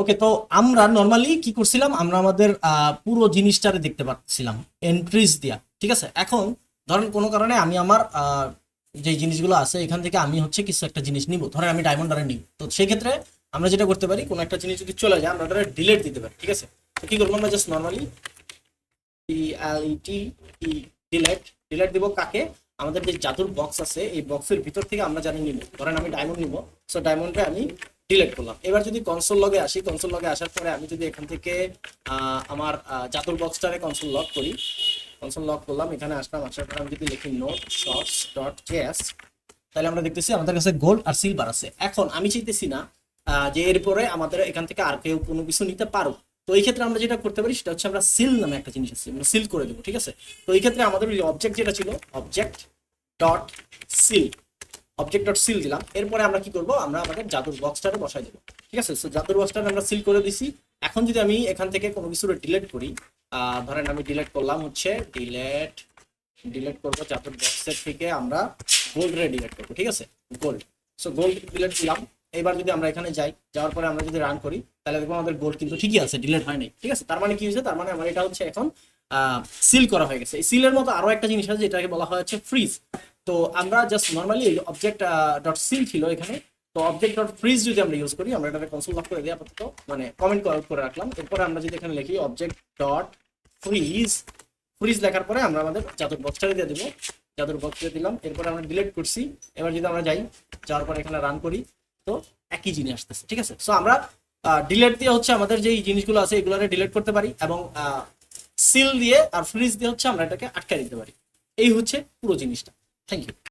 ওকে তো আমরা নর্মালি কি করছিলাম? আমরা আমাদের পুরো জিনিসটারে দেখতে পাচ্ছিলাম এন্ট্রিজ দিয়া, ঠিক আছে? এখন ধরেন কোনো কারণে আমি আমার যে জিনিসগুলো আছে, এখান থেকে আমি হচ্ছে কিছু একটা জিনিস নিব। ধরেন আমি ডায়মন্ড আরে নিব। তো সেই ক্ষেত্রে আমরা যেটা করতে পারি, কোনো একটা জিনিস যদি চলে যায়, আমরা ওটা ডিলেট দিতে পারি, ঠিক আছে? তো কি করব আমরা জাস্ট নর্মালি টি ডিলেট ডিলেট দিব কাকে? আমাদের যে জাদুর বক্স আছে, এই বক্সের ভিতর থেকে আমরা জানি নিব। ধরেন আমি ডায়মন্ড নিব। সো ডায়মন্ডটা আমি ডিলেট করলাম। এবার যদি কনসোল লগে আসি কনসোল লগে আসার পরে আমি যদি এখান থেকে আমার জাদুর বক্সটারে কনসোল লক করি কনসোল লক করলাম, এখানে আসলাম, আসার পরে আমি যদি লিখি নোট শর্টস ডট জেএস তাহলে আমরা দেখতেছি আমাদের কাছে গোল্ড আর সিলভার আছে। এখন আমি চাইতেছি না যে এরপরে আমাদের এখান থেকে আর কেউ কোনো কিছু নিতে পারো তো এই ক্ষেত্রে আমরা যেটা করতে পারি, সেটা হচ্ছে আমরা সিল নামে একটা জিনিস আছে, আমরা সিল করে দেবো, ঠিক আছে? তো এই ক্ষেত্রে আমাদের ওই অবজেক্ট যেটা ছিল object dot seal object dot seal দিলাম। এরপরে আমরা কি করব? আমরা আমাদের জাদুর বক্সটারে বসাই দেবো। ঠিক আছে? সো জাদুর বক্সটারে আমরা সিল করে দিছি। এখন যদি আমি এখান থেকে কোনো কিছু ডিলিট করি ধরেন আমি ডিলিট করলাম হচ্ছে ডিলেট ডিলিট করব জাদুর বক্সের থেকে আমরা গোল্ড রে ডিলিট করব, ঠিক আছে? গোল্ড সো গোল্ড ডিলিট দিলাম। এবার যদি আমরা এখানে যাই, যাওয়ার পরে আমরা যদি রান করি, তাহলে দেখব আমাদের গোল্ড কিন্তু ঠিকই আছে ডিলিট হয় নাই, ঠিক আছে? তার মানে কি হয়েছে? তার মানে আমার এটা হচ্ছে এখন সিল করা হয়ে গেছে। এই সিলের মতো আরও একটা জিনিস আছে, যেটাকে বলা হয় হচ্ছে ফ্রিজ তো আমরা just normally object dot seal ছিল এখানে। তো অবজেক্ট ডট ফ্রিজ যদি আমরা ইউজ করি, আমরা এটাকে কনসোল লক করে দিই আপাতত মানে কমেন্ট করে রাখলাম। এরপরে আমরা যদি এখানে লিখি অবজেক্ট ডট ফ্রিজ ফ্রিজ লেখার পরে আমরা আমাদের জাদুর বক্সটারে দিয়ে দেবো। জাদুর বক্সটা দিলাম। এরপরে আমরা ডিলিট করছি। এবার যদি আমরা যাই, যাওয়ার পরে এখানে রান করি, তো একই জিনিস আসতেছে, ঠিক আছে? সো আমরা ডিলেট দিয়ে হচ্ছে আমাদের যে জিনিসগুলো আছে, এগুলোরে ডিলিট করতে পারি এবং সিল দিয়ে আর ফ্রিজ দিয়ে হচ্ছে আমরা এটাকে আটকে দিতে পারি। এই হচ্ছে পুরো জিনিসটা। Thank you.